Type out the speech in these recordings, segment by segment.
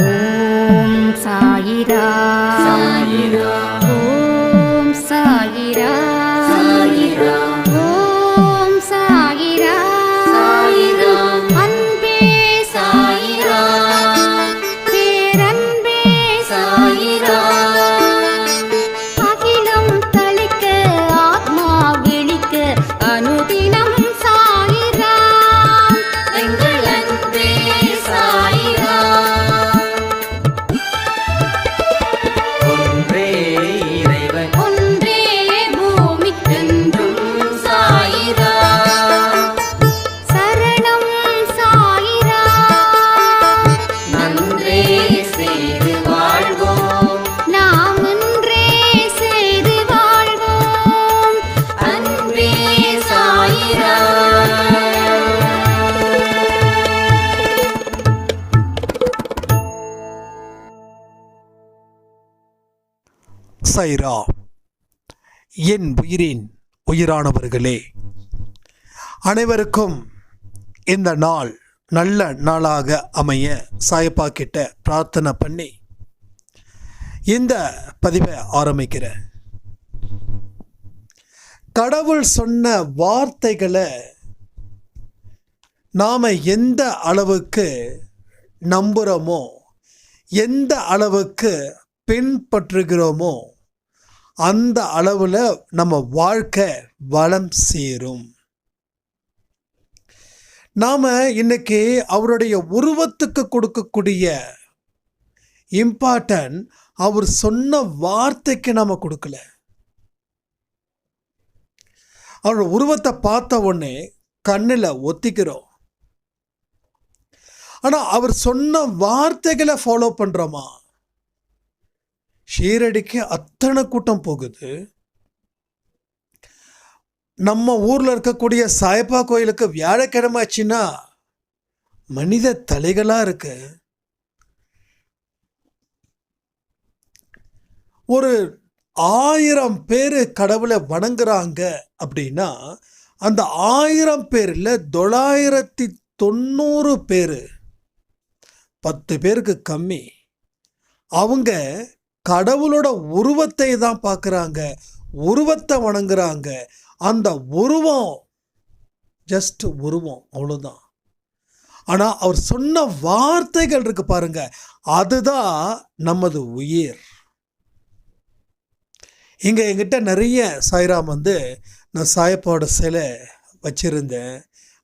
ஓம் சாயிரா. சாயிரா. சைரா என் உயிரின் உயிரானவர்களே. அனைவருக்கும் இந்த நாள் நல்ல நாளாக அமைய சாயப்பா கிட்ட பிரார்த்தனை பண்ணி இந்த பதிவை ஆரம்பிக்கிறேன். கடவுள் சொன்ன வார்த்தைகளை நாம் எந்த அளவுக்கு நம்புகிறோமோ எந்த அளவுக்கு பின்பற்றுகிறோமோ அந்த அளவில் நம்ம வாழ்க்கை வளம் சேரும். நாம் இன்னைக்கு அவருடைய உருவத்துக்கு கொடுக்கக்கூடிய இம்பார்ட்டன் அவர் சொன்ன வார்த்தைக்கு நாம் கொடுக்கல. அவரோட உருவத்தை பார்த்த உடனே கண்ணில் ஒத்திக்கிறோம். ஆனால் அவர் சொன்ன வார்த்தைகளை ஃபாலோ பண்ணுறோமா ஷீரடிக்கு அத்தனை கூட்டம் போகுது. நம்ம ஊரில் இருக்கக்கூடிய சாய்பா கோயிலுக்கு வியாழக்கிழமை ஆச்சுன்னா மனித தலைகளாக இருக்கு. ஒரு ஆயிரம் பேர் கடவுளை வணங்குறாங்க அப்படின்னா அந்த ஆயிரம் பேரில் தொள்ளாயிரத்தி தொண்ணூறு பேர் பத்து பேருக்கு கம்மி. அவங்க கடவுளோட உருவத்தை தான் பார்க்குறாங்க. உருவத்தை வணங்குறாங்க. அந்த உருவம் ஜஸ்ட் உருவம் அவ்வளோதான் ஆனால் அவர் சொன்ன வார்த்தைகள் இருக்கு பாருங்க. அதுதான் நமது உயிர். இங்கே என்கிட்ட நிறைய சாய்ராம் வந்து நான் சாயப்பாவோட சிலை வச்சுருந்தேன்.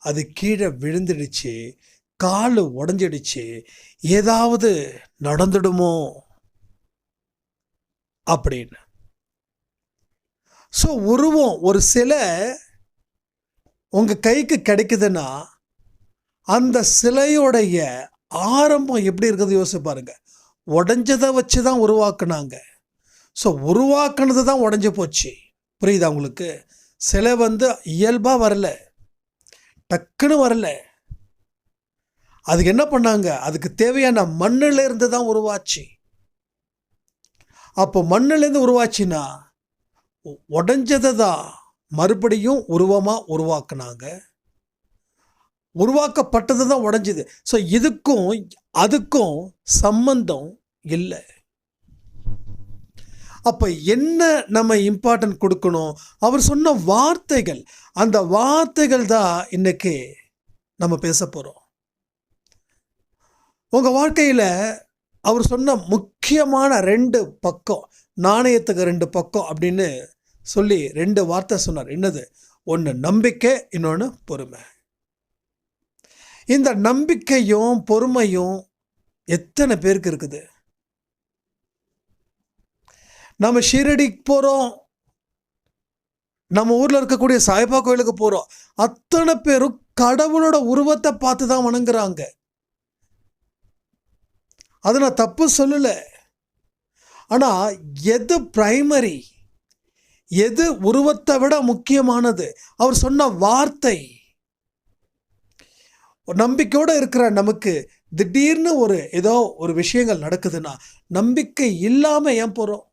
அது கீழே விழுந்துடுச்சு கால் உடஞ்சிடுச்சு. ஏதாவது நடந்துடுமோ? அப்படின்னு. ஸோ உருவம் ஒரு சிலை உங்கள் கைக்கு கிடைக்குதுன்னா அந்த சிலையோடைய ஆரம்பம் எப்படி இருக்குது யோசிச்சு பாருங்க. உடஞ்சதை வச்சு தான் உருவாக்குனாங்க. ஸோ உருவாக்குனது தான் உடஞ்சி போச்சு. புரியுதா உங்களுக்கு? சிலை வந்து இயல்பாக வரல. டக்குன்னு வரல. அதுக்கு என்ன பண்ணாங்க? அதுக்கு தேவையான மண்ணில் இருந்து தான் உருவாச்சு. அப்போ மண்ணிலேருந்து உருவாச்சுன்னா உடஞ்சதை தான் மறுபடியும் உருவமாக உருவாக்குனாங்க. உருவாக்கப்பட்டது தான் உடஞ்சிது. ஸோ இதுக்கும் அதுக்கும் சம்பந்தம் இல்லை. அப்போ என்ன நம்ம இம்பார்ட்டன்ட் கொடுக்கணும்? அவர் சொன்ன வார்த்தைகள். அந்த வார்த்தைகள் தான் இன்னைக்கு நம்ம பேச போகிறோம் உங்கள் வாழ்க்கையில் அவர் சொன்ன முக்கியமான ரெண்டு பக்கம் நாணயத்துக்கு ரெண்டு பக்கம் அப்படின்னு சொல்லி ரெண்டு வார்த்தை சொன்னார். என்னது? ஒன்று நம்பிக்கை இன்னொன்று பொறுமை. இந்த நம்பிக்கையும் பொறுமையும் எத்தனை பேருக்கு இருக்குது? நம்ம ஷீரடிக்கு போகிறோம் நம்ம ஊரில் இருக்கக்கூடிய சாய்பா கோயிலுக்கு போகிறோம் அத்தனை பேரும் கடவுளோட உருவத்தை பார்த்து தான் வணங்குறாங்க. அதை நான் தப்பு சொல்லலை. ஆனால் எது பிரைமரி எது உருவத்தை விட முக்கியமானது? அவர் சொன்ன வார்த்தை. ஒரு நம்பிக்கையோடு இருக்கிற நமக்கு திடீர்னு ஒரு ஏதோ ஒரு விஷயங்கள் நடக்குதுன்னா நம்பிக்கை இல்லாமல் ஏன் போகிறோம்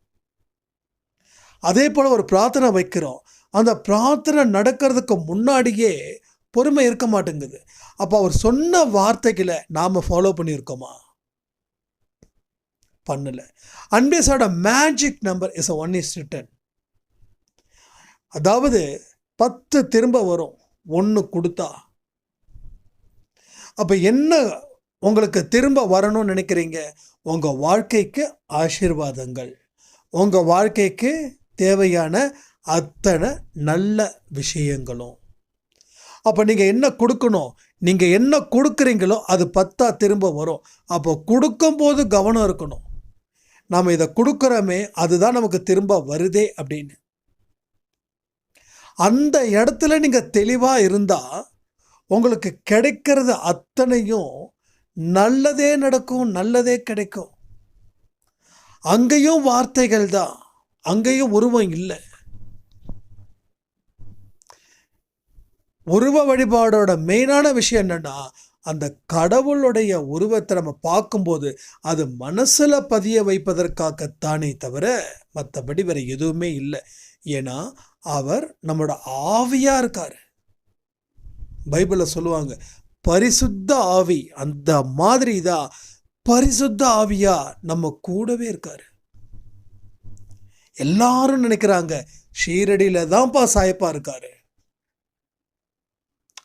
அதே போல் ஒரு பிரார்த்தனை வைக்கிறோம். அந்த பிரார்த்தனை நடக்கிறதுக்கு முன்னாடியே பொறுமை இருக்க மாட்டேங்குது. அப்போ அவர் சொன்ன வார்த்தைகளை நாம் ஃபாலோ பண்ணியிருக்கோமா? பண்ணலை. அன்பேஸோட magic number is one is return அதாவது பத்து திரும்ப வரும் ஒன்று கொடுத்தா. அப்போ என்ன உங்களுக்கு திரும்ப வரணும்னு நினைக்கிறீங்க? உங்கள் வாழ்க்கைக்கு ஆசீர்வாதங்கள். உங்கள் வாழ்க்கைக்கு தேவையான அத்தனை நல்ல விஷயங்களும். அப்போ நீங்கள் என்ன கொடுக்கணும்? நீங்கள் என்ன கொடுக்குறீங்களோ அது பத்தா திரும்ப வரும். அப்போ கொடுக்கும்போது கவனம் இருக்கணும். நாம் இதை கொடுக்குறோமே அதுதான் நமக்கு திரும்ப வருதே அப்படின்னு. அந்த இடத்துல நீங்கள் தெளிவாக இருந்தால் உங்களுக்கு கிடைக்கிறது அத்தனையும் நல்லதே நடக்கும் நல்லதே கிடைக்கும். அங்கேயும் வார்த்தைகள் தான் அங்கேயும் உருவம் இல்லை. உருவ வழிபாடோட மெயினான விஷயம் என்னன்னா அந்த கடவுளுடைய உருவத்தை நம்ம பார்க்கும்போது அது மனசில் பதிய வைப்பதற்காகத்தானே தவிர மற்றபடி வேறு எதுவுமே இல்லை. ஏன்னா அவர் நம்மளோட ஆவியாக இருக்கார். பைபிளில் சொல்லுவாங்க பரிசுத்த ஆவி அந்த மாதிரி தான் பரிசுத்த ஆவியாக நம்ம கூடவே இருக்கார். எல்லாரும் நினைக்கிறாங்க ஷீரடியில் தான்ப்பா சாயப்பா இருக்காரு.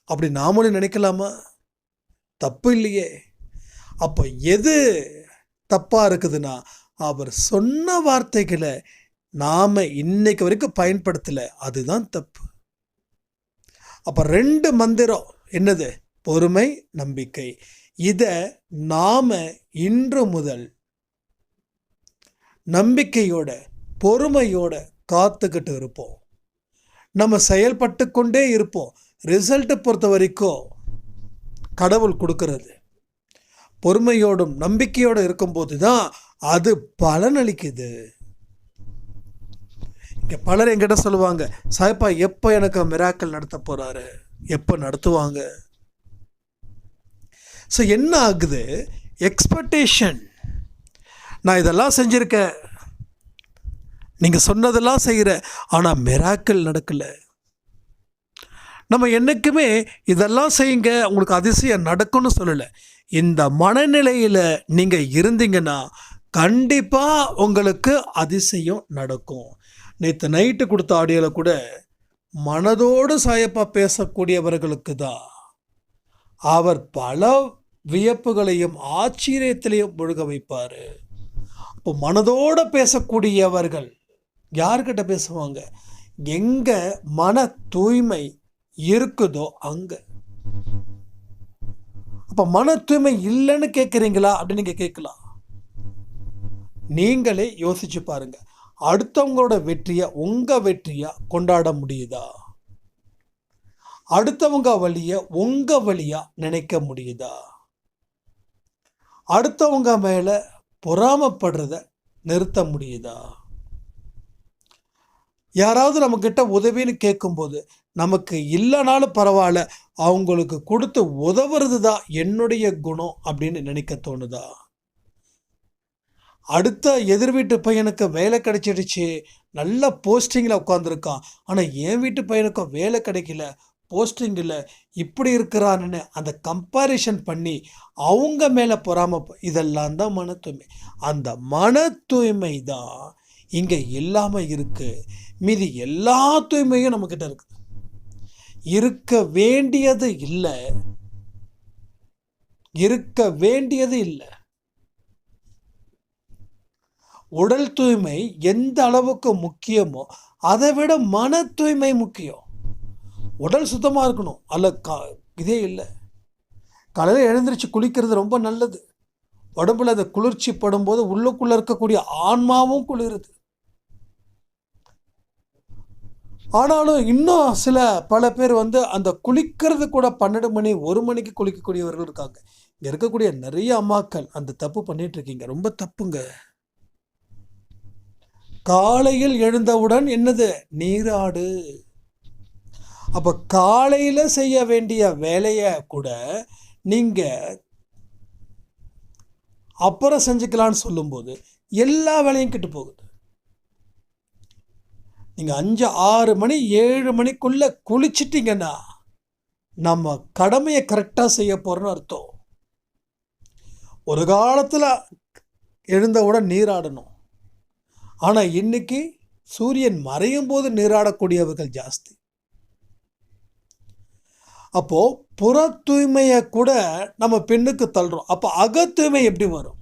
அப்படி நாமளும் நினைக்கலாமா? தப்பு இல்லையே அப்போ எது தப்பாக இருக்குதுன்னா அவர் சொன்ன வார்த்தைகளை நாம் இன்னைக்கு வரைக்கும் பயன்படுத்தலை அதுதான் தப்பு. அப்போ ரெண்டு மந்திரம் என்னது? பொறுமை நம்பிக்கை. இதை நாம் இன்று முதல் நம்பிக்கையோட பொறுமையோட காத்துக்கிட்டு இருப்போம். நம்ம செயல்பட்டு கொண்டே இருப்போம். ரிசல்ட்டை பொறுத்த வரைக்கும் கடவுள் கொடுக்கறது. பொறுமையோடும் நம்பிக்கையோடு இருக்கும்போது தான் அது பலனளிக்குது இங்கே பலர் என்கிட்ட சொல்லுவாங்க சாய்ப்பா எப்போ எனக்கு மிராக்கள் நடத்த போகிறாரு எப்போ நடத்துவாங்க? ஸோ என்ன ஆகுது? எக்ஸ்பெக்டேஷன் நான் இதெல்லாம் செஞ்சுருக்கேன். நீங்கள் சொன்னதெல்லாம் செய்கிற ஆனால் மிராக்கள் நடக்கலை. நம்ம என்றைக்குமே இதெல்லாம் செய்யுங்க உங்களுக்கு அதிசயம் நடக்கும்னு சொல்லலை. இந்த மனநிலையில் நீங்கள் இருந்தீங்கன்னா கண்டிப்பாக உங்களுக்கு அதிசயம் நடக்கும். நேற்று நைட்டு கொடுத்த ஆடியோவில் கூட மனதோடு சாயப்பா பேசக்கூடியவர்களுக்கு தான். அவர் பல வியப்புகளையும் ஆச்சரியத்திலையும் முழுக வைப்பார். இப்போ மனதோடு பேசக்கூடியவர்கள் யார்கிட்ட பேசுவாங்க? எங்கே மன தூய்மை இருக்குதோ அங்க. அப்ப மன தூய்மை இல்லைன்னு கேட்குறீங்களா அப்படின்னு நீங்க கேட்கலாம். நீங்களே யோசிச்சு பாருங்க. அடுத்தவங்களோட வெற்றியை உங்க வெற்றியா கொண்டாட முடியுதா? அடுத்தவங்க வழிய உங்க வழியா நினைக்க முடியுதா? அடுத்தவங்க மேல பொறாமப்படுறத நிறுத்த முடியுதா? யாராவது நம்மக்கிட்ட உதவின்னு கேட்கும்போது நமக்கு இல்லைனாலும் பரவாயில்ல அவங்களுக்கு கொடுத்து உதவுறது தான் என்னுடைய குணம் அப்படின்னு நினைக்க தோணுதா? அடுத்த எதிர் வீட்டு பையனுக்கு வேலை கிடைச்சிடுச்சு நல்ல போஸ்டிங்கில் உட்காந்துருக்கான் ஆனால் என் வீட்டு பையனுக்கும் வேலை கிடைக்கல போஸ்டிங் இல்லை இப்படி இருக்கிறான்னு அந்த கம்பாரிஷன் பண்ணி அவங்க மேலே பொறாம இதெல்லாம் தான் மன தூய்மை. அந்த மன தூய்மை தான் இங்கே இல்லாமல் இருக்குது மீதி எல்லா தூய்மையும் நம்மக்கிட்ட இருக்குது இருக்க வேண்டியது இல்லை. இருக்க வேண்டியது இல்லை. உடல் தூய்மை எந்த அளவுக்கு முக்கியமோ அதை விட மன தூய்மை முக்கியம். உடல் சுத்தமாக இருக்கணும். அல்ல கா இதே இல்லை. காலையில் எழுந்திரிச்சு குளிக்கிறது ரொம்ப நல்லது. உடம்புல அந்த குளிர்ச்சி படும்போது உள்ளுக்குள்ளே இருக்கக்கூடிய ஆன்மாவும் குளிருது. ஆனாலும் இன்னும் சில பல பேர் வந்து அந்த குளிக்கிறது கூட பன்னெண்டு மணி ஒரு மணிக்கு குளிக்கக்கூடியவர்கள் இருக்காங்க. இங்கே இருக்கக்கூடிய நிறைய அம்மாக்கள் அந்த தப்பு பண்ணிகிட்ருக்கீங்க ரொம்ப தப்புங்க. காலையில் எழுந்தவுடன் என்னது? நீராடு. அப்போ காலையில் செய்ய வேண்டிய வேலையை கூட நீங்கள் அப்புறம் செஞ்சுக்கலான்னு சொல்லும்போது எல்லா வேலையும் கெட்டு போகுது. நீங்கள் அஞ்சு ஆறு மணி ஏழு மணிக்குள்ளே குளிச்சிட்டிங்கன்னா நம்ம கடமையை கரெக்டாக செய்ய போகிறோன்னு அர்த்தம். ஒரு காலத்தில் எழுந்தவுடன் நீராடணும். ஆனால் இன்னைக்கு சூரியன் மறையும் போது நீராடக்கூடியவர்கள் ஜாஸ்தி. அப்போது புற தூய்மையை கூட நம்ம பெண்ணுக்கு தள்ளுறோம். அப்போ அக தூய்மை எப்படி வரும்?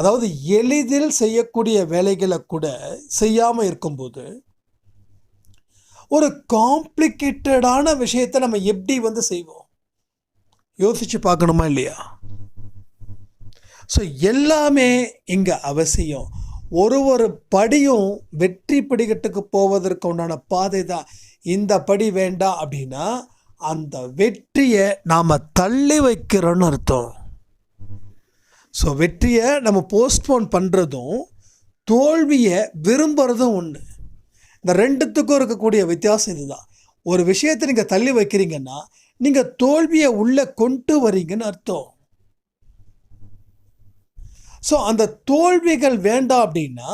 அதாவது எளிதில் செய்யக்கூடிய வேலைகளை கூட செய்யாமல் இருக்கும்போது ஒரு காம்ப்ளிகேட்டடான விஷயத்தை நம்ம எப்படி வந்து செய்வோம்? யோசிச்சு பார்க்கணுமா இல்லையா? ஸோ எல்லாமே இங்கே அவசியம். ஒரு ஒரு படியும் வெற்றி படிக்கட்டுக்கு போவதற்கு உண்டான பாதை தான். இந்த படி வேண்டாம் அப்படின்னா அந்த வெற்றியை நாம் தள்ளி வைக்கிறோன்னு அர்த்தம். ஸோ வெற்றியை நம்ம போஸ்ட்போன் பண்ணுறதும் தோல்வியை விரும்புகிறதும் ஒன்று இந்த ரெண்டுத்துக்கும் இருக்கக்கூடிய வித்தியாசம் இதுதான். ஒரு விஷயத்தை நீங்கள் தள்ளி வைக்கிறீங்கன்னா நீங்கள் தோல்வியை உள்ளே கொண்டு வரீங்கன்னு அர்த்தம். ஸோ அந்த தோல்விகள் வேண்டாம் அப்படின்னா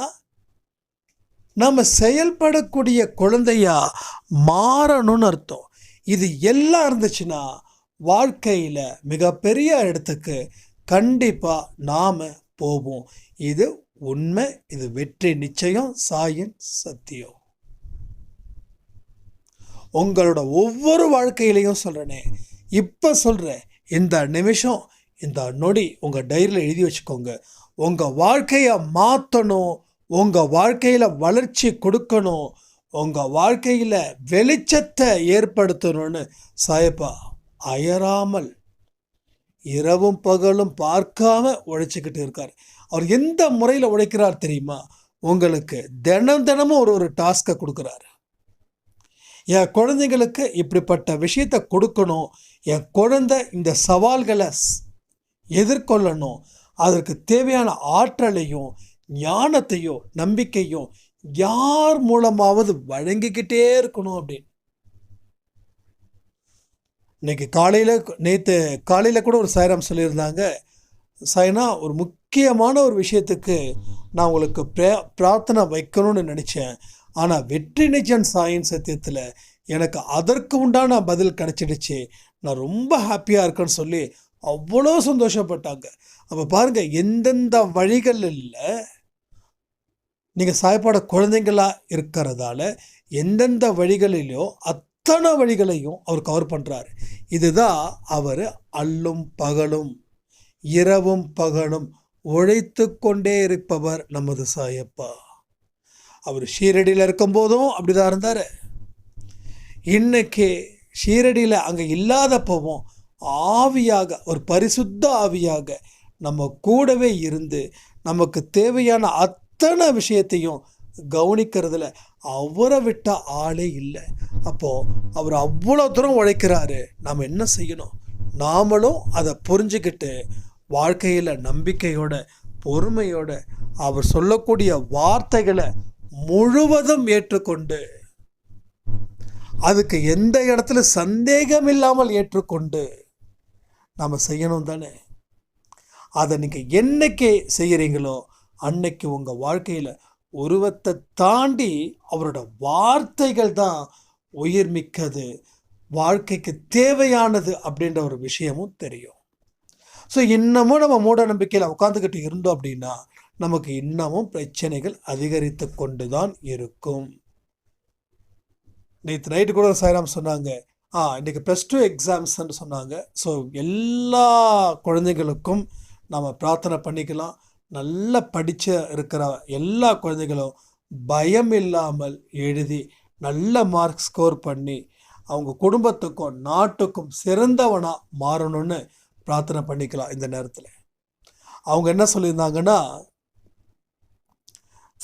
நம்ம செயல்படக்கூடிய குழந்தையா மாறணும்னு அர்த்தம். இது எல்லாம் இருந்துச்சுன்னா வாழ்க்கையில் மிகப்பெரிய இடத்துக்கு கண்டிப்பாக நாம் போவோம். இது உண்மை இது வெற்றி நிச்சயம் சாயின் சத்தியம். உங்களோட ஒவ்வொரு வாழ்க்கையிலையும் சொல்கிறேனே இப்போ சொல்கிறேன் இந்த நிமிஷம் இந்த நொடி உங்கள் டைரியில் எழுதி வச்சுக்கோங்க. உங்கள் வாழ்க்கையை மாற்றணும் உங்கள் வாழ்க்கையில் வளர்ச்சி கொடுக்கணும் உங்கள் வாழ்க்கையில் வெளிச்சத்தை ஏற்படுத்தணும்னு சாயப்பா அயராமல் இரவும் பகலும் பார்க்காம உழைச்சிக்கிட்டு இருக்கார். அவர் எந்த முறையில் உழைக்கிறார் தெரியுமா? உங்களுக்கு தினம் தினமும் ஒரு ஒரு டாஸ்க்கை கொடுக்குறாரு. என் குழந்தைங்களுக்கு இப்படிப்பட்ட விஷயத்தை கொடுக்கணும். என் குழந்தை இந்த சவால்களை எதிர்கொள்ளணும். அதற்கு தேவையான ஆற்றலையும் ஞானத்தையும் நம்பிக்கையும் யார் மூலமாவது வழங்கிக்கிட்டே இருக்கணும் அப்படின்னு. இன்றைக்கி காலையில் நேற்று காலையில் கூட ஒரு சாய்ராம் சொல்லியிருந்தாங்க. சாய்னா ஒரு முக்கியமான ஒரு விஷயத்துக்கு நான் உங்களுக்கு பிரே பிரார்த்தனை வைக்கணும்னு நினச்சேன். ஆனால் வெற்றி நிஜன் சாயின் சத்தியத்தில் எனக்கு அதற்கு உண்டான பதில் கிடச்சிடுச்சு. நான் ரொம்ப ஹாப்பியாக இருக்கேன்னு சொல்லி அவ்வளோ சந்தோஷப்பட்டாங்க. அப்போ பாருங்கள் எந்தெந்த வழிகளில் நீங்கள் சாய்ப்பாட குழந்தைங்களாக இருக்கிறதால எந்தெந்த வழிகளிலோ அத்தனை வழிகளையும் அவர் கவர் பண்ணுறாரு இதுதான் அவர் அல்லும் பகலும் இரவும் பகலும் உழைத்து கொண்டே இருப்பவர் நமது சாயப்பா. அவர் ஷீரடியில் இருக்கும்போதும் அப்படிதான் இருந்தார். இன்னைக்கு ஷீரடியில் அங்கே இல்லாதப்பவும் ஆவியாக ஒரு பரிசுத்த ஆவியாக நம்ம கூடவே இருந்து நமக்கு தேவையான அத்தனை விஷயத்தையும் கவனிக்கிறதுல அவரை விட்ட ஆளே இல்லை. அப்போது அவர் அவ்வளோ தூரம் உழைக்கிறாரு. நாம் என்ன செய்யணும்? நாமளும் அதை புரிஞ்சுக்கிட்டு வாழ்க்கையில் நம்பிக்கையோட பொறுமையோட அவர் சொல்லக்கூடிய வார்த்தைகளை முழுவதும் ஏற்றுக்கொண்டு அதுக்கு எந்த இடத்துல சந்தேகம் இல்லாமல் ஏற்றுக்கொண்டு நாம் செய்யணும் தானே? அதை நீங்கள் என்னைக்கு செய்கிறீங்களோ அன்னைக்கு உங்கள் வாழ்க்கையில் உருவத்தை தாண்டி அவரோட வார்த்தைகள் தான் உயிர்மிக்கது வாழ்க்கைக்கு தேவையானது அப்படின்ற ஒரு விஷயமும் தெரியும். ஸோ இன்னமும் நம்ம மூட நம்பிக்கையில் உட்காந்துக்கிட்டு இருந்தோம் அப்படின்னா நமக்கு இன்னமும் பிரச்சனைகள் அதிகரித்து கொண்டு தான் இருக்கும். நேற்று நைட்டு கூட சாய்ராம் சொன்னாங்க ஆ இன்றைக்கி ப்ளஸ் டூ எக்ஸாம்ஸ்ன்னு சொன்னாங்க. ஸோ எல்லா குழந்தைங்களுக்கும் நம்ம பிரார்த்தனை பண்ணிக்கலாம். நல்லா படித்த இருக்கிற எல்லா குழந்தைகளும் பயம் இல்லாமல் எழுதி நல்ல மார்க் ஸ்கோர் பண்ணி அவங்க குடும்பத்துக்கும் நாட்டுக்கும் சிறந்தவனாக மாறணும்னு பிரார்த்தனை பண்ணிக்கலாம் இந்த நேரத்தில். அவங்க என்ன சொல்லியிருந்தாங்கன்னா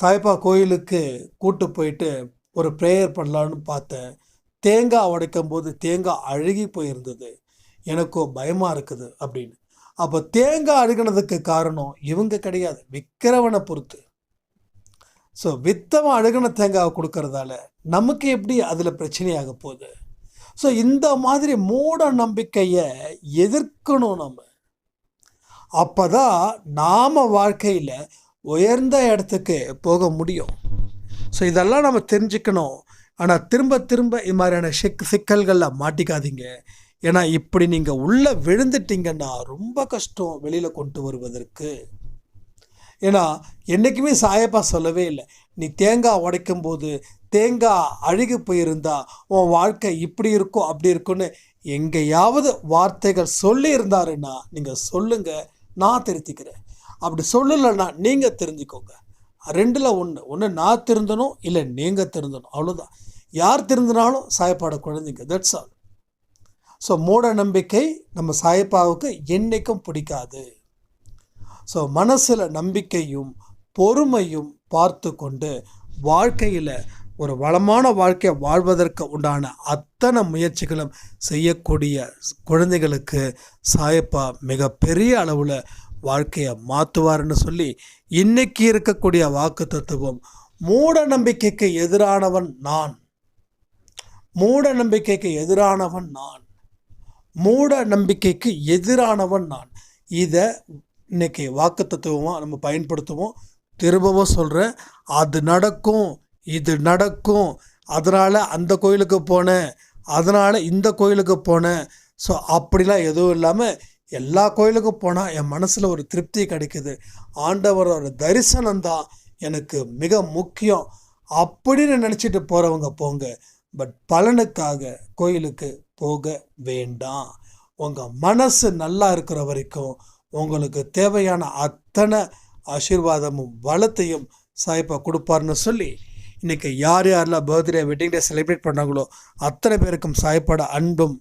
சாய்பா கோயிலுக்கு கூட்டு போயிட்டு ஒரு ப்ரேயர் பண்ணலான்னு பார்த்தேன். தேங்காய் உடைக்கும் போது தேங்காய் அழுகி போயிருந்தது. எனக்கும் பயமாக இருக்குது அப்படின்னு. அப்போ தேங்காய் அழுகினதுக்கு காரணம் இவங்க கிடையாது விற்கிறவனை பொறுத்து. ஸோ வித்தவன் அழுகின தேங்காவை கொடுக்கறதால நமக்கு எப்படி அதில் பிரச்சனையாக போகுது? ஸோ இந்த மாதிரி மூட நம்பிக்கையை எதிர்க்கணும் நம்ம. அப்போ தான் நாம் வாழ்க்கையில் உயர்ந்த இடத்துக்கு போக முடியும். ஸோ இதெல்லாம் நம்ம தெரிஞ்சுக்கணும். ஆனால் திரும்ப திரும்ப இது மாதிரியான சிக் சிக்கல்களில் மாட்டிக்காதீங்க. ஏன்னா இப்படி நீங்கள் உள்ளே விழுந்துட்டீங்கன்னா ரொம்ப கஷ்டம் வெளியில் கொண்டு வருவதற்கு. ஏன்னா என்றைக்குமே சாயப்பா சொல்லவே இல்லை. நீ தேங்காய் உடைக்கும் போது தேங்காய் அழுகி போயிருந்தா உன் வாழ்க்கை இப்படி இருக்கும் அப்படி இருக்கும்னு எங்கேயாவது வார்த்தைகள் சொல்லி இருந்தாருன்னா நீங்கள் சொல்லுங்கள் நான் திருத்திக்கிறேன். அப்படி சொல்லலைன்னா நீங்கள் தெரிஞ்சுக்கோங்க. ரெண்டில் ஒன்று ஒன்று நான் திருந்தணும் இல்லை நீங்கள் திருந்தணும். அவ்வளோதான் யார் திருந்தினாலும் சாயப்பாட குழந்தைங்க. தட்ஸ் ஆல் ஸோ மூட நம்பிக்கை நம்ம சாயப்பாவுக்கு என்றைக்கும் பிடிக்காது. ஸோ மனசில் நம்பிக்கையும் பொறுமையும் பார்த்து கொண்டு வாழ்க்கையில் ஒரு வளமான வாழ்க்கையை வாழ்வதற்கு உண்டான அத்தனை முயற்சிகளும் செய்யக்கூடிய குழந்தைகளுக்கு சாயப்பா மிகப்பெரிய அளவில் வாழ்க்கையை மாற்றுவார்னு சொல்லி இன்னைக்கு இருக்கக்கூடிய வாக்கு தத்துவம் மூட நம்பிக்கைக்கு எதிரானவன் நான். மூட நம்பிக்கைக்கு எதிரானவன் நான். மூட நம்பிக்கைக்கு எதிரானவன் நான். இதை இன்னைக்கு வாக்கு தத்துவமாக நம்ம பயன்படுத்துவோம். திரும்பவும் சொல்கிறேன் அது நடக்கும் இது நடக்கும். அதனால் அந்த கோயிலுக்கு போனேன் அதனால் இந்த கோயிலுக்கு போனேன். ஸோ அப்படிலாம் எதுவும் இல்லாமல் எல்லா கோயிலுக்கும் போனால் என் மனசில் ஒரு திருப்தி கிடைக்குது. ஆண்டவரோட தரிசனம் தான் எனக்கு மிக முக்கியம். அப்படின்னு நினச்சிட்டு போகிறவங்க போங்க. பட் பலனுக்காக கோயிலுக்கு போக வேண்டாம். உங்கள் மனசு நல்லா இருக்கிற வரைக்கும் உங்களுக்கு தேவையான அத்தனை ஆசீர்வாதமும் வளத்தையும் சாய்ப்பா கொடுப்பார்னு சொல்லி இன்றைக்கி யார் யாரெல்லாம் பர்த்டே வெட்டிங் டே செலிப்ரேட் பண்ணாங்களோ அத்தனை பேருக்கும் சாய்ப்பாட அன்பும்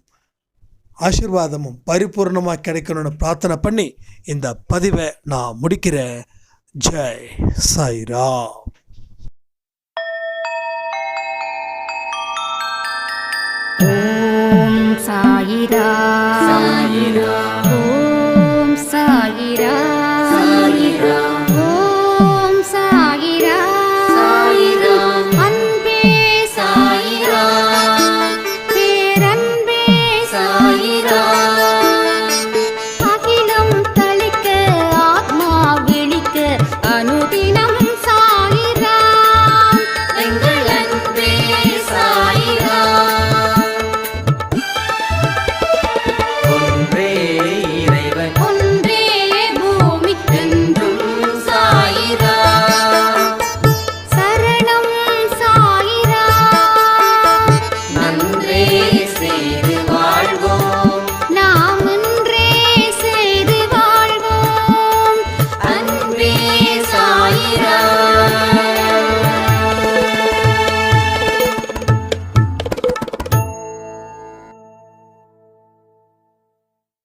ஆசீர்வாதமும் பரிபூர்ணமாக கிடைக்கணும்னு பிரார்த்தனை பண்ணி இந்த பதிவை நான் முடிக்கிறேன். ஜெய் சாய்ராம். ஓம் சாயிரா சாயிரா